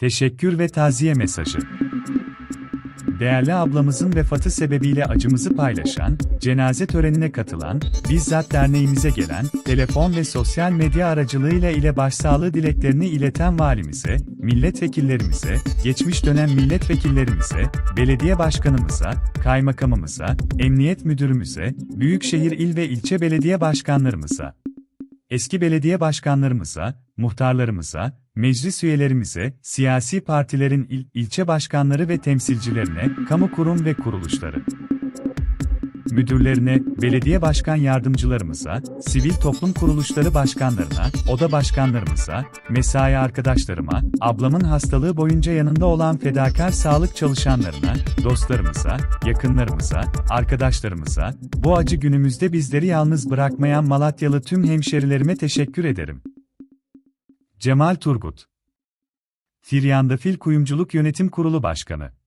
Teşekkür ve taziye mesajı. Değerli ablamızın vefatı sebebiyle acımızı paylaşan, cenaze törenine katılan, bizzat derneğimize gelen, telefon ve sosyal medya aracılığıyla ile başsağlığı dileklerini ileten valimize, milletvekillerimize, geçmiş dönem milletvekillerimize, belediye başkanımıza, kaymakamımıza, emniyet müdürümüze, büyükşehir il ve ilçe belediye başkanlarımıza, eski belediye başkanlarımıza, muhtarlarımıza, meclis üyelerimize, siyasi partilerin il, ilçe başkanları ve temsilcilerine, kamu kurum ve kuruluşları, müdürlerine, belediye başkan yardımcılarımıza, sivil toplum kuruluşları başkanlarına, oda başkanlarımıza, mesai arkadaşlarıma, ablamın hastalığı boyunca yanında olan fedakar sağlık çalışanlarına, dostlarımıza, yakınlarımıza, arkadaşlarımıza, bu acı günümüzde bizleri yalnız bırakmayan Malatyalı tüm hemşerilerime teşekkür ederim. Cemal Turgut Firyandafil Kuyumculuk Yönetim Kurulu Başkanı